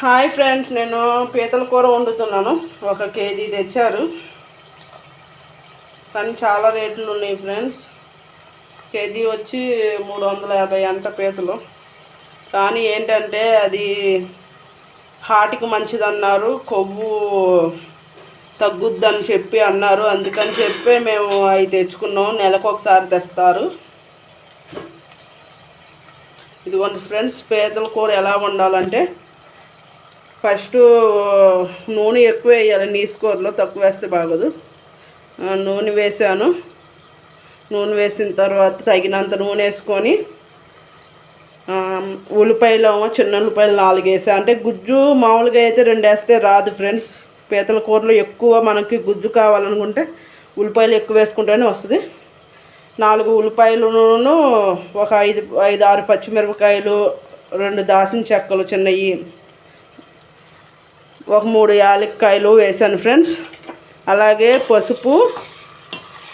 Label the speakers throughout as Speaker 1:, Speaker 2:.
Speaker 1: Hi friends నేను పీతల కూర వండుతున్నాను. ఒక కేజీ తెచ్చారు. కానీ చాలా రేట్లు ఉన్నాయి ఫ్రెండ్స్. కేజీ వచ్చి మూడు వందల యాభై అంట పీతలు. కానీ ఏంటంటే అది హార్ట్కి మంచిదన్నారు కొవ్వు తగ్గుద్దని చెప్పి అన్నారు. అందుకని చెప్పి మేము అవి తెచ్చుకున్నాం. నెలకు ఒకసారి తెస్తారు. ఇదిగోండి ఫ్రెండ్స్ పీతల కూర ఎలా వండాలంటే ఫస్ట్ నూనె ఎక్కువ వేయాలి నీసు కూరలో తక్కువ వేస్తే బాగోదు. నూనె వేసాను. నూనె వేసిన తర్వాత తగినంత నూనె వేసుకొని ఉల్లిపాయలు చిన్న ఉల్లిపాయలు నాలుగు వేసా. అంటే గుజ్జు మామూలుగా అయితే రెండు వేస్తే రాదు ఫ్రెండ్స్. పీతల కూరలో ఎక్కువ మనకి గుజ్జు కావాలనుకుంటే ఉల్లిపాయలు ఎక్కువ వేసుకుంటేనే వస్తుంది. నాలుగు ఉల్లిపాయలును ఒక ఐదు ఐదు ఆరు పచ్చిమిరపకాయలు రెండు దాసిన చెక్కలు చిన్నవి ఒక మూడు యాలక్కాయలు వేసాను ఫ్రెండ్స్. అలాగే పసుపు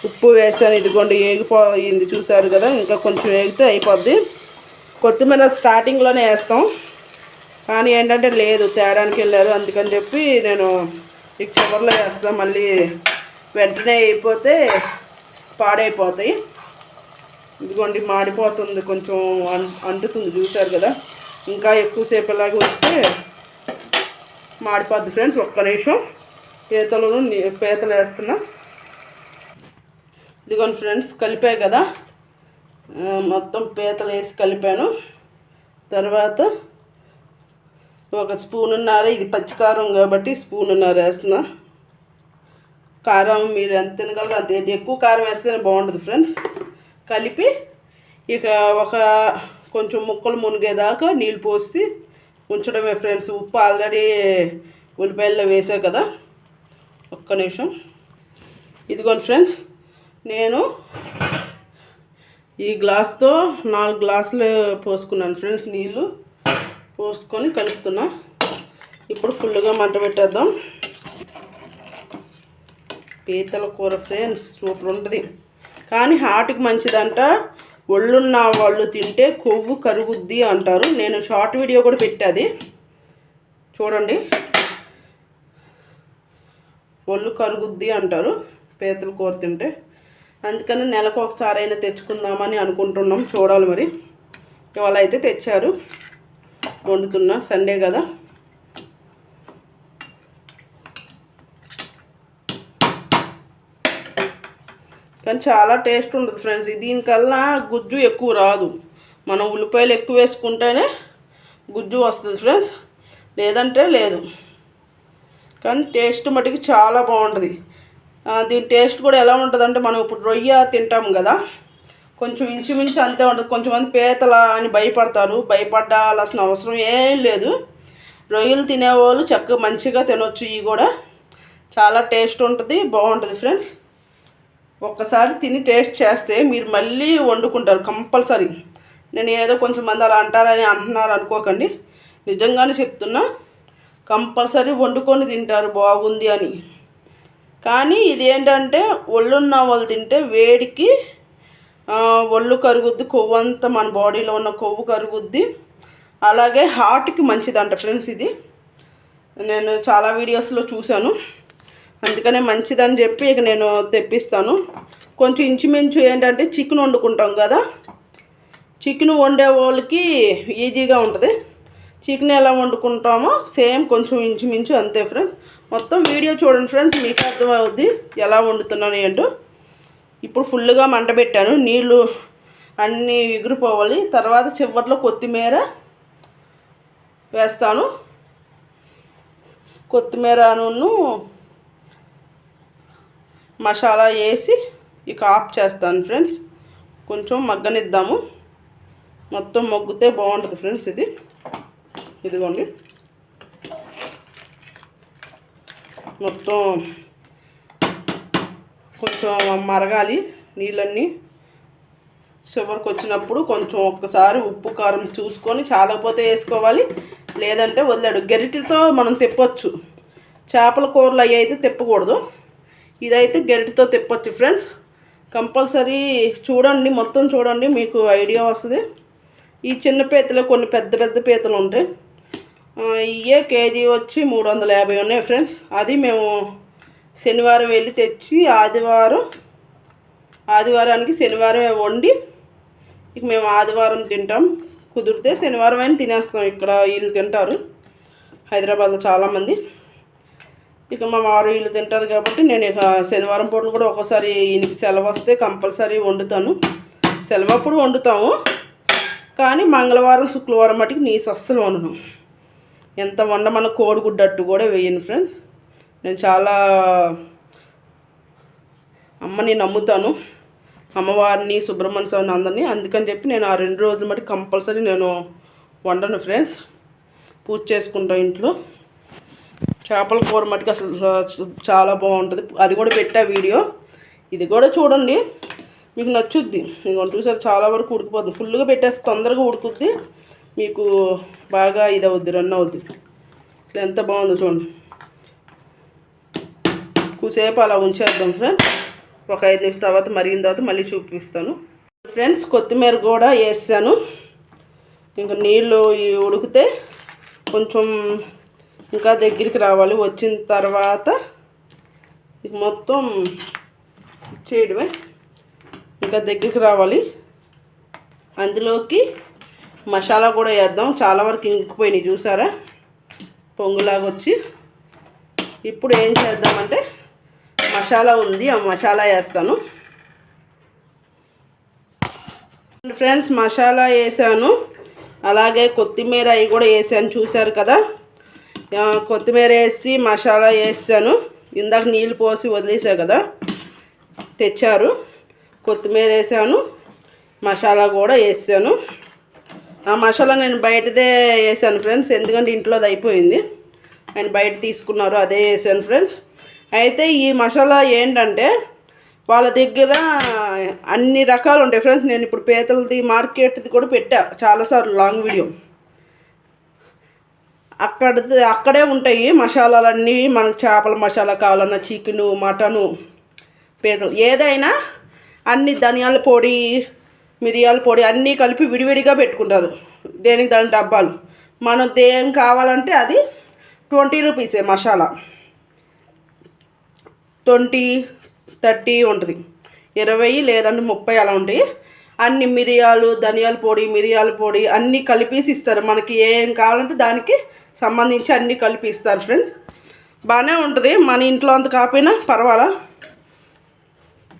Speaker 1: ఉప్పు వేసాను ఇదిగోండి ఏగిపోయింది చూసారు కదా ఇంకా కొంచెం వేగితే అయిపోద్ది. కొత్తిమీర స్టార్టింగ్లోనే వేస్తాం. కానీ ఏంటంటే లేదు తేడానికి వెళ్ళారు. అందుకని చెప్పి నేను ఇక చివరిలో వేస్తాను మళ్ళీ వెంటనే అయిపోతే పాడైపోతాయి. ఇదిగోండి మాడిపోతుంది. కొంచెం అంటుతుంది చూసారు కదా. ఇంకా ఎక్కువసేపు ఇలాగే ఉంచితే మాడిపోద్ది ఫ్రెండ్స్ ఒక్క నిమిషం. పీతలను పీతలు వేస్తున్నా ఇదిగోండి ఫ్రెండ్స్ కలిపాయి కదా. మొత్తం పీతలు వేసి కలిపాను. తర్వాత ఒక స్పూన్ స్పూనున్నర ఇది పచ్చికారం కాబట్టి స్పూన్ ఉన్నార వేస్తున్నా. కారం మీరు ఎంత తినగలరు అంత. ఎక్కువ కారం వేస్తేనే బాగుంటుంది ఫ్రెండ్స్. కలిపి ఇక ఒక కొంచెం ముక్కలు మునిగేదాకా నీళ్ళు పోసి ఉంచడమే ఫ్రెండ్స్. ఉప్పు ఆల్రెడీ ఉల్లిపాయల్లో వేసా కదా. ఒక్క నిమిషం. ఇదిగోండి ఫ్రెండ్స్ నేను ఈ గ్లాస్తో నాలుగు గ్లాసులు పోసుకున్నాను ఫ్రెండ్స్. నీళ్ళు పోసుకొని కలుపుతున్నా. ఇప్పుడు ఫుల్గా మంట పెట్టేద్దాం. పీతల కూర ఫ్రెండ్స్ సూపర్ ఉంటుంది. కానీ హార్ట్కి మంచిదంట. ఒళ్ళున్న వాళ్ళు తింటే కొవ్వు కరుగుద్ది అంటారు. నేను షార్ట్ వీడియో కూడా పెట్టాది చూడండి. ఒళ్ళు కరుగుద్ది అంటారు పీతల కూర తింటే. అందుకని నెలకు ఒకసారి అయినా తెచ్చుకుందామని అనుకుంటున్నాం. చూడాలి మరి. ఇవాళ అయితే తెచ్చారు. వండుతున్నా. సండే కదా. కానీ చాలా టేస్ట్ ఉంటుంది ఫ్రెండ్స్. దీనికల్లా గుజ్జు ఎక్కువ రాదు. మనం ఉల్లిపాయలు ఎక్కువ వేసుకుంటేనే గుజ్జు వస్తుంది ఫ్రెండ్స్. లేదంటే లేదు. కానీ టేస్ట్ మటుకు చాలా బాగుంటుంది. దీని టేస్ట్ కూడా ఎలా ఉంటుంది అంటే మనం ఇప్పుడు రొయ్య తింటాం కదా కొంచెం ఇంచుమించు అంతే ఉంటుంది. కొంచెమంది పీతల అని భయపడతారు. భయపడాల్సిన అవసరం ఏం లేదు. రొయ్యలు తినేవాళ్ళు చక్కగా మంచిగా తినొచ్చు. ఇవి కూడా చాలా టేస్ట్ ఉంటుంది బాగుంటుంది ఫ్రెండ్స్. ఒక్కసారి తిని టేస్ట్ చేస్తే మీరు మళ్ళీ వండుకుంటారు కంపల్సరీ. నేను ఏదో కొంచెం మంది అలా అంటారని అంటున్నారు అనుకోకండి. నిజంగానే చెప్తున్నా కంపల్సరీ వండుకొని తింటారు బాగుంది అని. కానీ ఇది ఏంటంటే ఒళ్ళున్న వాళ్ళు తింటే వేడికి ఒళ్ళు కరుగుద్ది కొవ్వు అంతా మన బాడీలో ఉన్న కొవ్వు కరుగుద్ది. అలాగే హార్ట్కి మంచిదంట ఫ్రెండ్స్ ఇది. నేను చాలా వీడియోస్లో చూశాను. అందుకనే మంచిదని చెప్పి ఇక నేను తెప్పిస్తాను. కొంచెం ఇంచుమించు ఏంటంటే చికెన్ వండుకుంటాం కదా. చికెన్ వండే వాళ్ళకి ఈజీగా ఉంటుంది. చికెన్ ఎలా వండుకుంటామో సేమ్ కొంచెం ఇంచుమించు అంతే ఫ్రెండ్స్ మొత్తం వీడియో చూడండి ఫ్రెండ్స్ మీకు అర్థమవుద్ది ఎలా వండుతున్నాను ఏంటో. ఇప్పుడు ఫుల్గా మంట పెట్టాను. నీళ్ళు అన్నీ ఎగిరిపోవాలి. తర్వాత చివరిలో కొత్తిమీర వేస్తాను. కొత్తిమీరను మసాలా వేసి ఇక ఆఫ్ చేస్తాను ఫ్రెండ్స్. కొంచెం మగ్గనిద్దాము. మొత్తం మగ్గితే బాగుంటుంది ఫ్రెండ్స్ ఇది. ఇదిగోండి. మొత్తం కొంచెం మరగాలి నీళ్ళన్నీ. చివరికి వచ్చినప్పుడు కొంచెం ఒక్కసారి ఉప్పు కారం చూసుకొని చాలకపోతే వేసుకోవాలి. లేదంటే వదిలాడు. గరిటెతో మనం తిప్పొచ్చు. చేపల కూరలు అవి అయితే తెప్పకూడదు. ఇదైతే గరిటెతో తిప్పొచ్చు ఫ్రెండ్స్ కంపల్సరీ చూడండి మొత్తం చూడండి మీకు ఐడియా వస్తుంది. ఈ చిన్న పీతలు కొన్ని పెద్ద పెద్ద పీతలు ఉంటాయి. ఇవే కేజీ వచ్చి మూడు వందల యాభై ఉన్నాయి ఫ్రెండ్స్ అది మేము శనివారం వెళ్ళి తెచ్చి ఆదివారం ఆదివారానికి శనివారం వండి ఇక మేము ఆదివారం తింటాం. కుదిరితే శనివారం అయినా తినేస్తాం ఇక్కడ వీళ్ళు తింటారు. హైదరాబాద్లో చాలామంది. ఇక మా వారు వీళ్ళు తింటారు కాబట్టి నేను ఇక శనివారం పూటలు కూడా ఒక్కోసారి ఈయనకి సెలవు వస్తే కంపల్సరీ వండుతాను. సెలవు అప్పుడు వండుతాము. కానీ మంగళవారం శుక్రవారం మటుకు నీసు అస్సలు వండను. ఎంత వండమన్న కోడిగుడ్డట్టు కూడా వేయను ఫ్రెండ్స్. నేను చాలా అమ్మని నమ్ముతాను. అమ్మవారిని సుబ్రహ్మణ్య స్వామిని అందరినీ. అందుకని చెప్పి నేను ఆ రెండు రోజులు మటుకు కంపల్సరీ నేను వండను ఫ్రెండ్స్. పూజ చేసుకుంటాను ఇంట్లో. చేపల కూర మటుకు అసలు చాలా బాగుంటుంది. అది కూడా పెట్టా వీడియో. ఇది కూడా చూడండి. మీకు నచ్చుద్ది. ఇంకొని చూసారు? చాలా వరకు ఉడికిపోతుంది. ఫుల్గా పెట్టేస్తే తొందరగా ఉడుకుద్ది. మీకు బాగా ఇది అవుద్ది. రన్ అవుద్ది ఎంత బాగుందో చూడండి. కూసేపు అలా ఉంచేద్దాం ఫ్రెండ్స్ ఒక ఐదు నిమిషం తర్వాత మరిగిన తర్వాత మళ్ళీ చూపిస్తాను. ఫ్రెండ్స్ కొత్తిమీర కూడా వేసాను. ఇంకా నీళ్ళు ఉడికితే కొంచెం ఇంకా దగ్గరికి రావాలి. వచ్చిన తర్వాత మొత్తం చేయడమే. ఇంకా దగ్గరికి రావాలి. అందులోకి మసాలా కూడా వేద్దాం. చాలా వరకు ఇంకిపోయినాయి చూసారా? పొంగులాగా వచ్చి. ఇప్పుడు ఏం చేద్దామంటే మసాలా ఉంది. ఆ మసాలా వేస్తాను. ఫ్రెండ్స్ మసాలా వేసాను. అలాగే కొత్తిమీర అవి కూడా వేసాను చూశారు కదా? కొత్తిమీర వేసి మసాలా వేసాను. ఇందాక నీళ్ళు పోసి వదిలేసా కదా? తెచ్చారు. కొత్తిమీర వేసాను. మసాలా కూడా వేసాను. ఆ మసాలా నేను బయటదే వేసాను ఫ్రెండ్స్. ఎందుకంటే ఇంట్లోది అయిపోయింది. ఆయన బయట తీసుకున్నారు అదే వేసాను ఫ్రెండ్స్. అయితే ఈ మసాలా ఏంటంటే వాళ్ళ దగ్గర అన్ని రకాలు ఉంటాయి ఫ్రెండ్స్. నేను ఇప్పుడు పీతలది మార్కెట్ది కూడా పెట్టా. చాలాసార్లు లాంగ్ వీడియో. అక్కడ అక్కడే ఉంటాయి మసాలాలన్నీ. మనకు చేపల మసాలా కావాలన్నా చికెను మటను పేదలు ఏదైనా అన్ని ధనియాల పొడి మిరియాల పొడి అన్నీ కలిపి విడివిడిగా పెట్టుకుంటారు. దేనికి దాని డబ్బాలు? మనం దేం కావాలంటే అది ట్వంటీ రూపీసే మసాలా. ట్వంటీ థర్టీ ఉంటుంది. ఇరవై లేదంటే ముప్పై అలా ఉంటాయి. అన్ని మిరియాలు ధనియాల పొడి మిరియాల పొడి అన్నీ కలిపేసి ఇస్తారు. మనకి ఏం కావాలంటే దానికి సంబంధించి అన్నీ కలిపి ఇస్తారు ఫ్రెండ్స్. బాగానే ఉంటుంది. మన ఇంట్లో అంత కాకపోయినా పర్వాలా?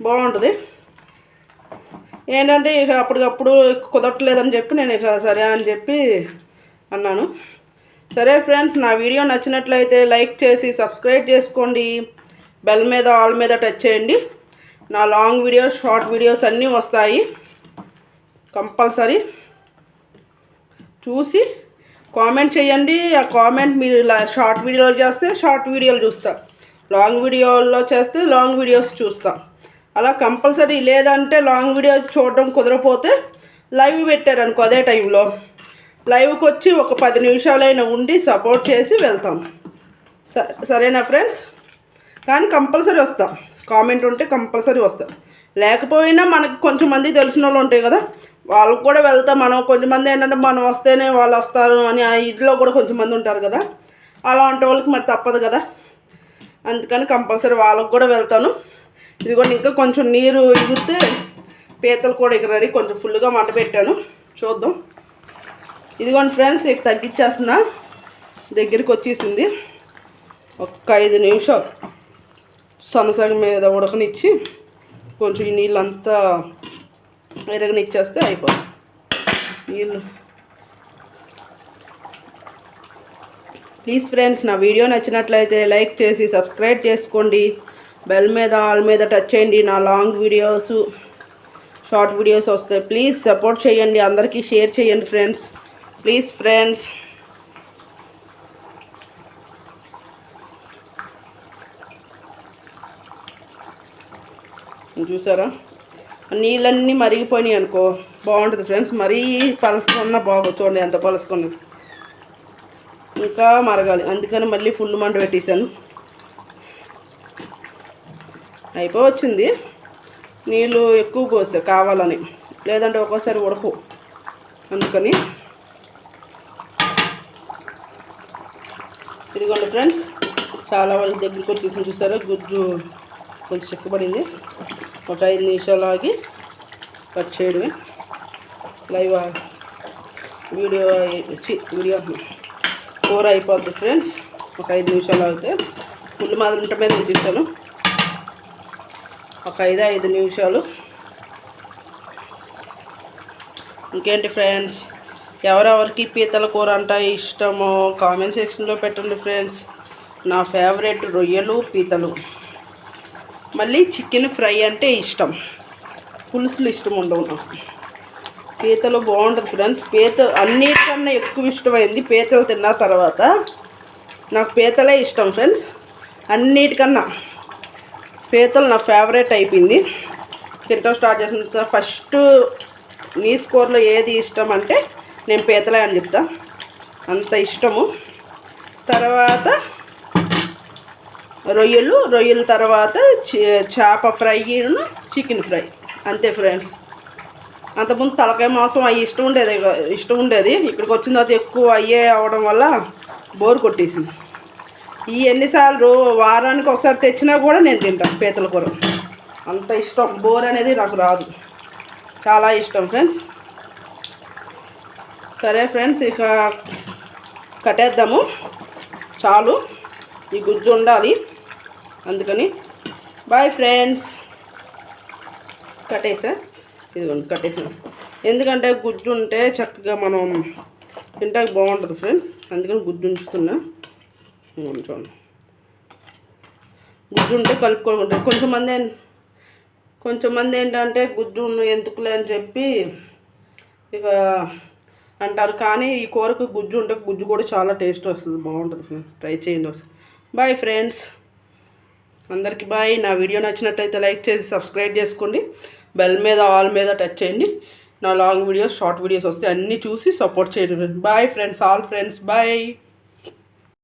Speaker 1: బాగుంటుంది. ఏంటంటే ఇక అప్పటికప్పుడు కుదరట్లేదని చెప్పి నేను ఇక సరే అని చెప్పి అన్నాను. సరే ఫ్రెండ్స్ నా వీడియో నచ్చినట్లయితే లైక్ చేసి సబ్స్క్రైబ్ చేసుకోండి. బెల్ మీద ఆల్ మీద టచ్ చేయండి. నా లాంగ్ వీడియోస్ షార్ట్ వీడియోస్ అన్నీ వస్తాయి. కంపల్సరీ చూసి కామెంట్ చేయండి. ఆ కామెంట్ మీరు ఇలా షార్ట్ వీడియోలు చేస్తే షార్ట్ వీడియోలు చూస్తా. లాంగ్ వీడియోలో చేస్తే లాంగ్ వీడియోస్ చూస్తా. అలా కంపల్సరీ లేదంటే లాంగ్ వీడియో చూడడం కుదరపోతే లైవ్ పెట్టారనుకో అదే టైంలో. లైవ్కి వచ్చి ఒక పది నిమిషాలైనా ఉండి సపోర్ట్ చేసి వెళ్తాం. స- సరేనా ఫ్రెండ్స్? కానీ కంపల్సరీ వస్తాం. కామెంట్ ఉంటే కంపల్సరీ వస్తాం. లేకపోయినా మనకు కొంచెం మంది తెలిసిన వాళ్ళు ఉంటాయి కదా వాళ్ళకు కూడా వెళ్తాం మనం. కొంతమంది ఏంటంటే మనం వస్తేనే వాళ్ళు వస్తారు అని ఆ ఇదిలో కూడా కొంచెం మంది ఉంటారు కదా. అలాంటి వాళ్ళకి మరి తప్పదు కదా. అందుకని కంపల్సరీ వాళ్ళకు కూడా వెళ్తాను. ఇదిగోండి ఇంకా కొంచెం నీరు ఇగితే పీతలు కూడా ఇక్కడ రెడీ. కొంచెం ఫుల్గా మంట పెట్టాను. చూద్దాం. ఇదిగోండి ఫ్రెండ్స్ ఇక తగ్గించేస్తున్నా. దగ్గరికి వచ్చేసింది. ఒక్క ఐదు నిమిషాలు సనసగం మీద ఉడకనిచ్చి కొంచెం ఈ నీళ్ళంతా ఎరగనిచ్చేస్తే అయిపోతుంది నీళ్ళు ప్లీజ్ ఫ్రెండ్స్ నా వీడియో నచ్చినట్లయితే లైక్ చేసి సబ్స్క్రైబ్ చేసుకోండి. బెల్ మీద ఆల్ మీద టచ్ చేయండి. నా లాంగ్ వీడియోస్ షార్ట్ వీడియోస్ వస్తాయి ప్లీజ్ సపోర్ట్ చేయండి. అందరికీ షేర్ చేయండి ఫ్రెండ్స్ ప్లీజ్ ఫ్రెండ్స్ చూసారా? నీళ్ళన్నీ మరిగిపోయినాయి అనుకో. బాగుంటుంది ఫ్రెండ్స్. మరీ పలసుకున్నా బాగు చూడండి ఎంత పలసుకున్నా. ఇంకా మరగాలి. అందుకని మళ్ళీ ఫుల్ మంట పెట్టేశాను. అయిపోవచ్చింది. నీళ్ళు ఎక్కువ పోసా కావాలని. లేదంటే ఒక్కోసారి ఉడకు. అందుకని. ఇదిగోండి ఫ్రెండ్స్. చాలా వరకు దగ్గరికి వచ్చేసి. చూసారా? గుజ్జు కొంచెం చెక్కబడింది. ఒక ఐదు నిమిషాలు ఆగి కట్ చేయడమే. లైవ్ వీడియో వచ్చి వీడియో కూర అయిపోద్ది ఫ్రెండ్స్. ఒక ఐదు నిమిషాలు ఆగితే ఫుల్ మాదిరి మీద ఉంచేసాను ఒక ఐదు ఐదు నిమిషాలు. ఇంకేంటి ఫ్రెండ్స్? ఎవరెవరికి పీతల కూర అంటే ఇష్టమో కామెంట్ సెక్షన్లో పెట్టండి ఫ్రెండ్స్. నా ఫేవరెట్ రొయ్యలు పీతలు. మళ్ళీ చికెన్ ఫ్రై అంటే ఇష్టం. పులుసులు ఇష్టం ఉండవు నాకు పీతలు బాగుంటుంది ఫ్రెండ్స్. పీతలు అన్నిటికన్నా ఎక్కువ ఇష్టమైంది పీతలు తిన్న తర్వాత. నాకు పీతలే ఇష్టం ఫ్రెండ్స్. అన్నిటికన్నా పీతలు నా ఫేవరెట్ అయిపోయింది. తింటాం స్టార్ట్ చేసిన ఫస్ట్ నీ స్కోర్లో ఏది ఇష్టం అంటే నేను పీతలే అని చెప్తా. అంత ఇష్టము. తర్వాత రొయ్యలు రొయ్యల తర్వాత చేప ఫ్రై చికెన్ ఫ్రై. అంతే ఫ్రెండ్స్. అంతకుముందు తలకాయ మాంసం అవి ఇష్టం ఉండేది ఇష్టం ఉండేది. ఇక్కడికి వచ్చిన తర్వాత ఎక్కువ అయ్యే అవడం వల్ల బోర్ కొట్టేసింది. ఈ ఎన్నిసార్లు వారానికి ఒకసారి తెచ్చినా కూడా నేను తింటాను పీతల కూర. అంత ఇష్టం. బోర్ అనేది నాకు రాదు. చాలా ఇష్టం ఫ్రెండ్స్. సరే ఫ్రెండ్స్ ఇక కట్టేద్దాము. చాలు. ఈ గుజ్జు ఉండాలి. అందుకని బాయ్ ఫ్రెండ్స్. కట్టేసా? ఇదిగోండి కట్టేసాను. ఎందుకంటే గుజ్జు ఉంటే చక్కగా మనం తింటాక బాగుంటుంది ఫ్రెండ్ అందుకని గుజ్జు ఉంచుతున్నా. చూడండి. గుజ్జు ఉంటే కలుపుకోకుండా కొంచెం మంది కొంచెం మంది ఏంటంటే గుజ్జు ఎందుకులే అని చెప్పి ఇక అంటారు. కానీ ఈ కూరకు గుజ్జు ఉంటే గుజ్జు కూడా చాలా టేస్ట్ వస్తుంది. బాగుంటుంది ఫ్రెండ్స్ ట్రై చేయండి ఒకసారి. Bye friends. అందరికీ బాయ్. నా వీడియో నచ్చినట్టయితే లైక్ చేసి సబ్స్క్రైబ్ చేసుకోండి. బెల్ మీద ఆల్ మీద టచ్ చేయండి. నా లాంగ్ వీడియోస్ షార్ట్ వీడియోస్ వస్తే అన్నీ చూసి సపోర్ట్ చేయండి. Bye friends all friends bye.